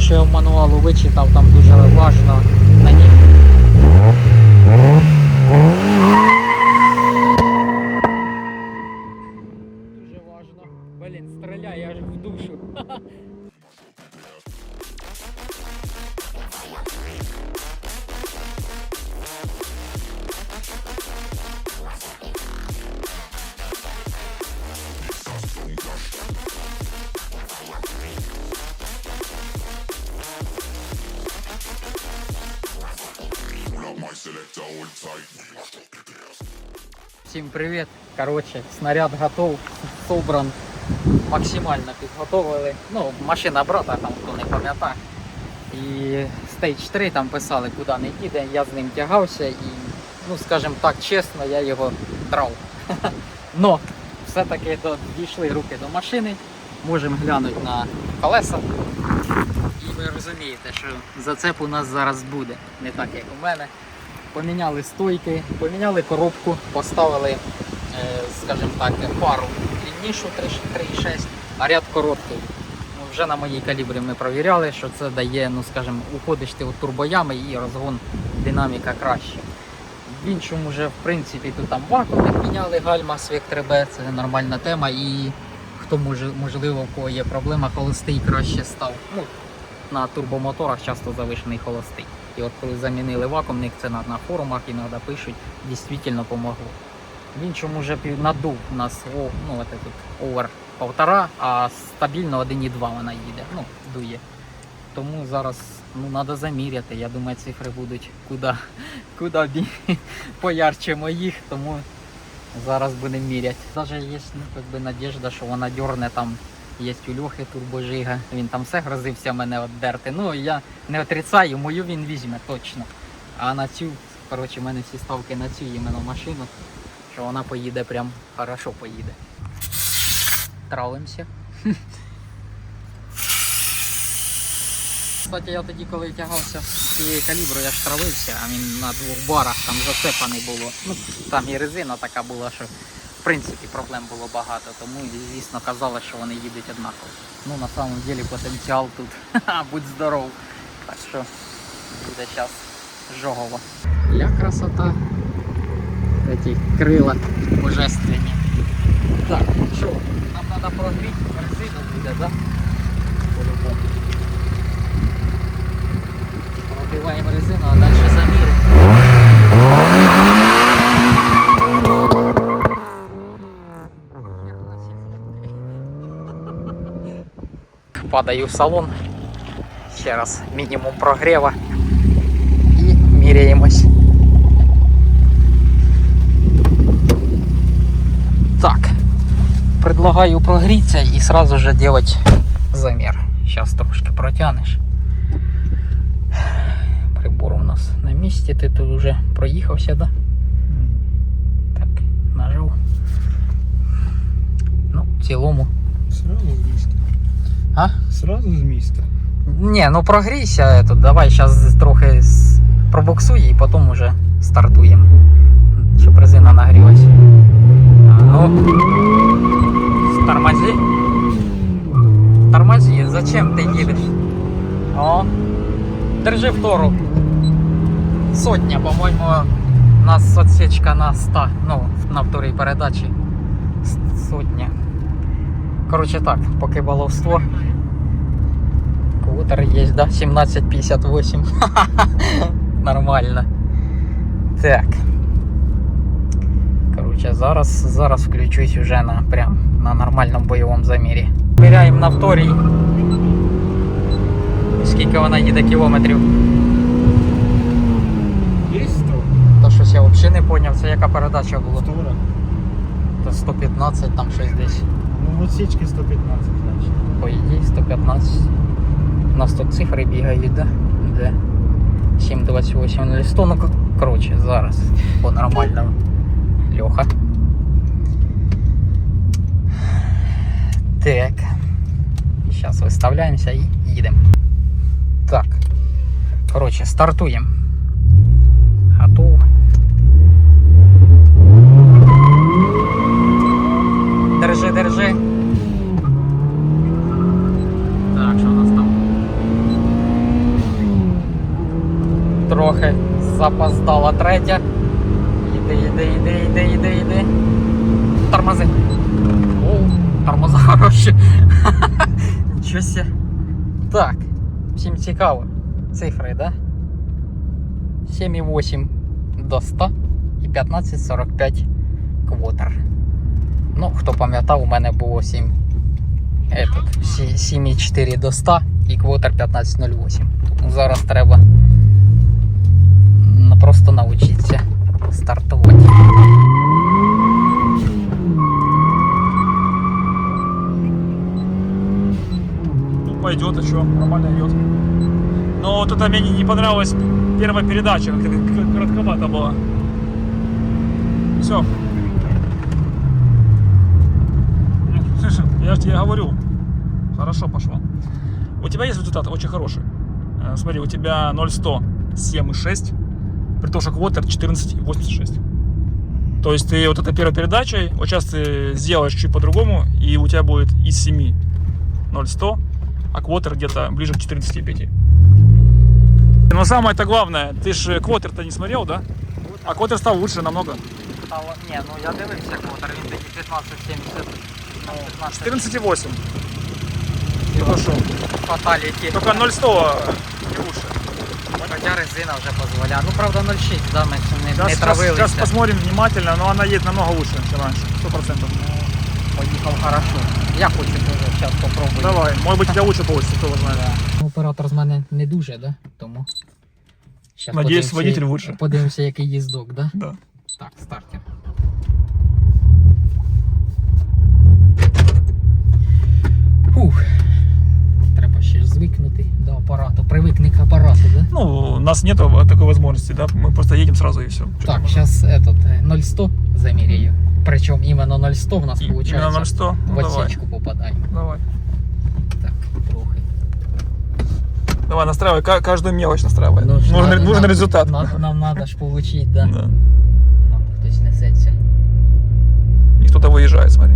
що я в мануалу вичитав, там дуже важно на ній. Всім привіт. Коротше, снаряд готов, собран. Максимально підготовили. Ну, машина брата, там хто не пам'ятає. І Stage 3 там писали, куди не їде, я з ним тягався і, ну скажімо так, чесно, я його драв. Но все-таки дійшли руки до машини, можемо глянути на колеса. І ви розумієте, що зацеп у нас зараз буде, не так як у мене. Поміняли стойки, поміняли коробку, поставили, е, скажімо так, пару длиннішу 3,6, а ряд короткий. Ну, вже на моїй калібрі ми провіряли, що це дає, ну скажімо, уходиш ти у турбоями і розгон динаміка краще. В іншому вже в принципі тут там вакуум міняли гальма Свек 3B, це нормальна тема. І хто може, можливо, у кого є проблема, холостий краще став. Ну, на турбомоторах часто завишений холостий. І от коли замінили вакуумник, це на, на форумах іноді пишуть, дійсно помогло. В іншому вже надув у нас ну, тут овер полтора, а стабільно 1,2 вона їде. Ну, дує. Тому зараз ну, треба заміряти. Я думаю, цифри будуть куди, куди поярче моїх, тому зараз будемо міряти. Навіть є ну, надіжда, що вона дьорне там. Є у Льохи турбожига, він там все грозився мене отдерти. Ну я не отрицаю, мою він візьме точно. А на цю, коротше, в мене всі ставки на цю іменно машину, що вона поїде прям хорошо поїде. Травимося. Кстати, я тоді, коли тягався з цією каліброю, я ж травився, а він на двох барах там зацепаний було. Ну, там і резина така була, що принципі проблем було багато, тому звісно казали, що вони їдуть однаково. Ну на самом деле потенціал тут. Будь здоров. Так що буде зараз жогово. Я красота. Эти крила божественні. Так, що, нам треба прогріти резину буде, да? По-любому. Пробиваємо резину, а далі заміримо. Падаю в салон. Ще раз мінімум прогріва. І міряємось. Так. Предлагаю прогріться і сразу же делать замір. Сейчас трошки протягнеш. Прибор у нас на місці. Ти тут вже проїхався, да? Так, нажав. Ну, в цілому. Сразу з міста. А? Сразу з міста. Ні, ну прогрійся, это, давай зараз трохи пробуксуй і потім уже стартуємо. Щоб резина нагрілась. Ну. Тормози. Тормози, зачем ти їдеш? О. Держи втору. Сотня, по-моєму, у нас отсечка на 100, ну, на вторій передачі. Сотня. Коротше так, поки баловство. Кутер есть, да? 1758. Нормально. Так. Короче, зараз, зараз включусь уже на прям на нормальному бойовому замірі. Міряємо на вторій. Скільки вона їде кілометрів. Є 100? Щось я взагалі не зрозумів, це яка передача була. 100. То 115, там щось десь. Ну, от січки 115, значить. По ідеї 115. У нас тут цифри бігають, да? Де? 728 на листу. Ну, кор- коротше, зараз по нормальному. Льоха. Так. Зараз виставляємося і їдемо. Так. Коротше, стартуємо. Запоздала третя. Іди, іди, іди, іди, іди, іди. Тормози. О, тормоза хороші. Нічого ся. Так, всім цікаво. Цифри, да? 7,8 до 100 і 15,45 квотер. Ну, хто пам'ятав, у мене було 7. Этот, 7,4 до 100 і квотер 15,08. Тому зараз треба просто навчитися стартувати. Ну, пойдет, а что, нормально идет. Но вот это мне не- понравилась первая передача, как коротковато была. Все. Слышь, я же тебе говорю. Хорошо пошло. У тебя есть результат очень хороший. Э, Смотри, у тебя 0-100 7,6, при том, что квотер 14,86. То есть ты вот этой первой передачей, вот сейчас ты сделаешь чуть по-другому, и у тебя будет из 7 0,100, а квотер где-то ближе к 14,5. Но самое это главное, ты же квотер-то не смотрел, да? А квотер стал лучше намного. Стало, ні, ну я дивився квотер, він тоді 15,70. Ну, 15 14,8. Ну что, фаталіті. только 0,100 не лучше. Хоча резина вже дозволяє. Ну, правда, 0,6, да, ми ще не, Сейчас, не сейчас, травилися. сейчас посмотрим внимательно, но она едет намного лучше, чем раньше. 100%. Поїхав хорошо. Я хочу теж зараз попробую. Давай, может быть у тебя лучше получится, кто его знает. Оператор з мене не дуже, да? Тому. Щас Надіюсь, подивимося, водитель лучше. Подивимося, який їздок, да? Да. Так, стартер. Фух. Треба ще ж звикнути до апарату. Привикни к апарату, да? Ну, у нас нет такой возможности, да? Мы просто едем сразу и все. Так, сейчас этот э, 0,100 замеряю. Причем именно 0,100 в нас получается Именно 0,100? Ну, в давай. отсечку попадаем. Давай. Так, трохи. Давай, настраивай, ка- каждую мелочь настраивай. Ну, нужен надо- нужен надо- результат. Нам, нам надо ж получить, да. Да. Нам хтось несеться. И кто-то выезжает, смотри.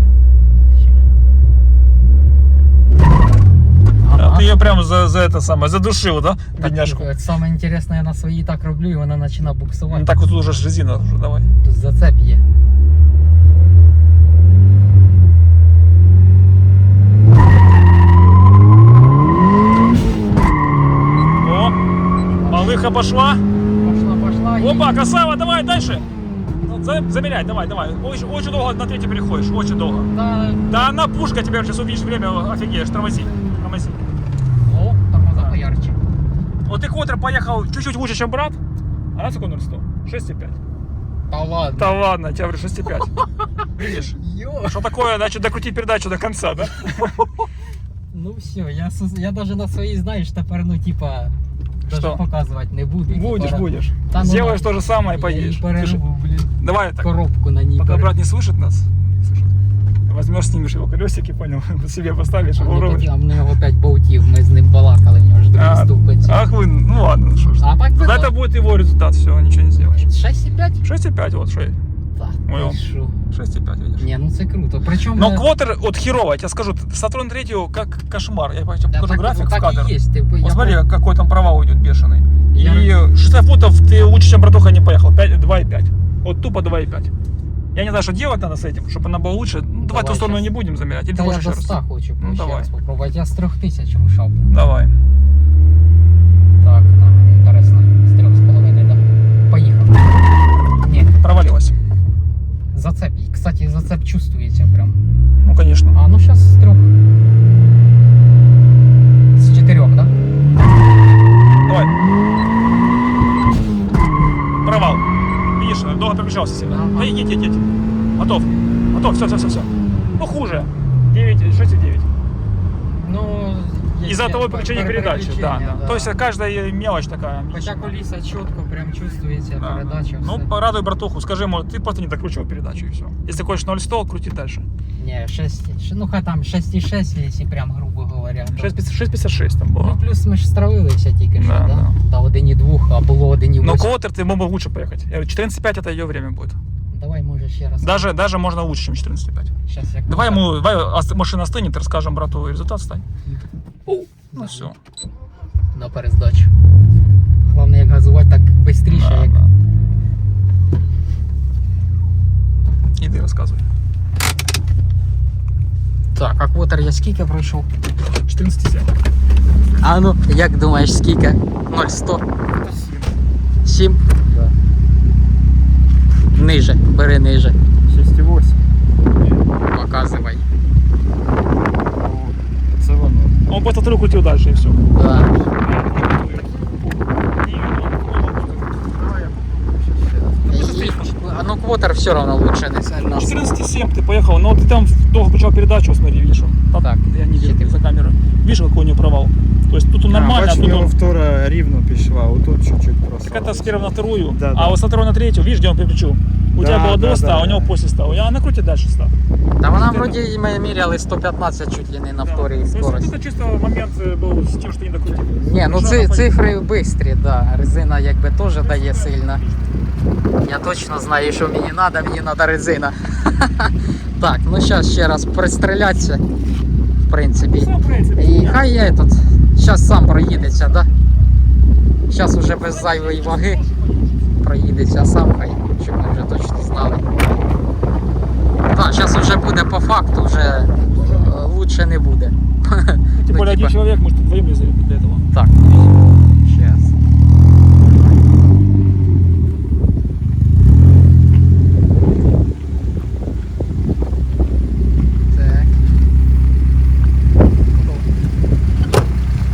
Ага. ты ее прям за, за это самое, задушил, да, Так, бедняжку? е, Саме інтересне, я на своїй так роблю, і вона починає буксувати. Ну, так вот тут уже ж резина уже, давай. Тут зацеп є. О, малыха пошла. Пошла, пошла. і- Опа, красава, давай дальше. Ну, за- Замеряй, давай, давай. Очень, очень долго на третий переходишь, очень долго. Да. Да она пушка тебя сейчас увидишь время, офигеешь, тормози. Тормози. О, тормоза поярче. Вот ты квотер поехал чуть-чуть лучше, чем брат. А на сколько 0,100? 6,5. Та ладно. Да ладно, я тебе говорю 6,5. Видишь? Йо. Что такое, значит, докрутить передачу до конца, да? Ну все, я, сос- я даже на своїй, знаєш, тепер, ну, типа, даже Что? показувати не буду. Будешь, Типа, будешь. Да ну Сделаешь ладно. то же самое и Я поедешь. їй Слушай, перерву, блін, давай так. коробку на ній. Пока пере- брат не слышит нас, слышит, возьмешь, снимешь его колесики, понял, себе поставишь, А его не ровно. тоді, а в нього 5 болтів, ми з ним балакали, в нього ж другий А, ступить. Ах вы, ну ладно, ну что ж. А так Тогда да. это будет его результат, все, ничего не сделаешь. 6,5? 6,5, вот 6. Так, Понял. ти що? 6,5, видишь. Ні, ну це круто. Причому... Но квотер, вот херово, я тебе скажу, Сатрон третью как кошмар. Я тебе Да, покажу так, график ну, в так кадр. и есть. Ты, Вот я смотри, пом- какой там провал идет бешеный. Я- И 60 футов ты лучше, чем братуха не поехал. 5, 2,5. Вот тупо 2,5. Я не знаю, что делать надо с этим, чтобы она была лучше. Ну, давай, Давай ту сторону щас. не будем замерять. Или Та ты я хочешь до еще 100 раз? хочу Ну, ще давай. раз попробувати. Я з 3000 рушав. Давай. Так, ну, інтересно. З 3,5, да. Поїхав. Ні, Провалилась. зацеп. І, Кстати, зацеп чувствується прям. долго переключался сильно. Ага. Да, едь, едь, едь. Готов. Готов, все, все, все, все. Ну, хуже. 9, 6,9. Ну, є Из-за ще того пер- переключения пер- передачи, да, переключення, да. То есть каждая мелочь такая. Хоча коліса чітко прям чувствується, Да. передача. Ну, все. порадуй братуху, скажи ему, ты просто не докручивал передачу и все. Если хочешь 0-100, крути дальше. Не, 6, ну хай там 6,6, якщо прям грубо говоря. 6,56 там було. Ну плюс ми ж стравилися тільки що, да? Да, да. До 1,2, а було 1,8. Но квотер ты мог лучше поїхати. 14,5 это його время буде. Давай, може, ще раз. Даже, даже можно лучше, чем 14,5. Сейчас я... Давай ему, давай ос- машина остынет, розкажемо брату результат, стань. Ну все. На перездачу. Головне, як газувати, так швидше, Да, як да. Иди рассказывай квотер я скільки пройшов? 14,7. А ну, як думаєш, скільки? 0,100? 7? Да. Ниже, бери ниже. 6,8. Показывай. Це воно. Он просто трюк крутил дальше и все. Да. І, а ну квотер все одно лучше не сильно. 14,7 ты поехал, но ты там долго включал передачу, смотри, видишь. он. Так, Я не Четыре. вижу за камерой. Видишь, какой у него провал? То есть тут он нормально, а бач, тут у нього он... втора рівно пішла, отут чуть-чуть просто. Так это с первого на вторую, Да, а да. вот со второй на третью, видишь, где он переключил? У Да, тебя было да, до 100, да, а у него да. после 100. Я накрутит дальше 100. Та вона Чотири. вроді ми міряли 115 чуть ли не на Да. вторій То есть вот скорості. это чисто момент э, был с тем, что не докрутил. Ні, ну Що ци, вона поїхала? цифри бистрі, да. Резина якби теж дає сильно. Я точно знаю, що мені треба, мені треба резина. Так, ну зараз ще раз пристрілятися, в принципі. І хай я этот, зараз сам проїдеться, да? Зараз уже без зайвої ваги проїдеться сам хай, щоб ми вже точно знали. Так, зараз вже буде по факту, вже е, лучше не буде. Ну, Ну, более один типа- человек, может, вдвоем ездили для этого. Так, сейчас. Так.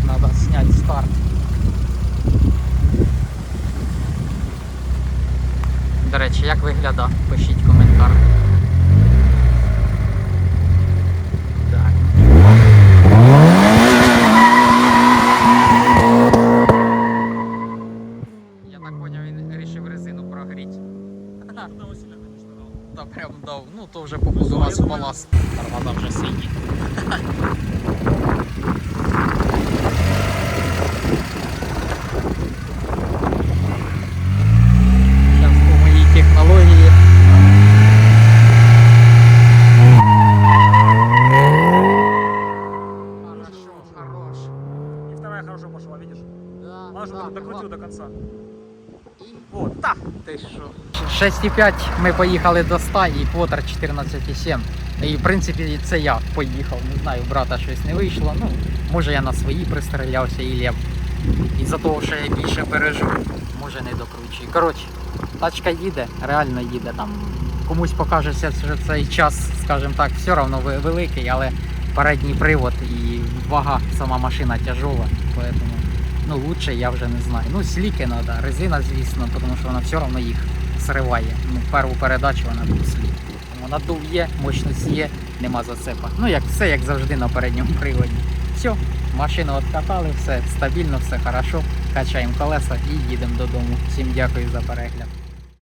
Надо снять старт. До речі, як вигляда? Пишіть коментар. Так. Я так поняв, він вирішив резину прогріти. Та прям дав. Ну то вже походу газ в балас. Армада вже синій. Зараз по моїй технології. Хорошо, хорош. И вторая хорошо пошла, видишь? Да, Она же да, докрутил да. до конца. Вот. Та, ти що. 6,5 ми поїхали до 100 і Поттер 14,7. І в принципі це я поїхав. Не знаю, брата щось не вийшло. Ну, може я на свої пристрілявся, і я із-за того, що я більше бережу, може не докручую. Коротше, тачка їде, реально їде там. Комусь покажеться, що цей час, скажімо так, все одно великий, але передній привод і вага сама машина тяжова. Поэтому ну лучше я вже не знаю. Ну, сліки треба, резина, звісно, тому що вона все одно їх зриває. Ну, перву передачу вона був слік. Надув є, мощність є, нема зацепа. Ну, як все як завжди на передньому приводі. Все, машину откатали, все стабільно, все хорошо. Качаємо колеса і їдемо додому. Всім дякую за перегляд.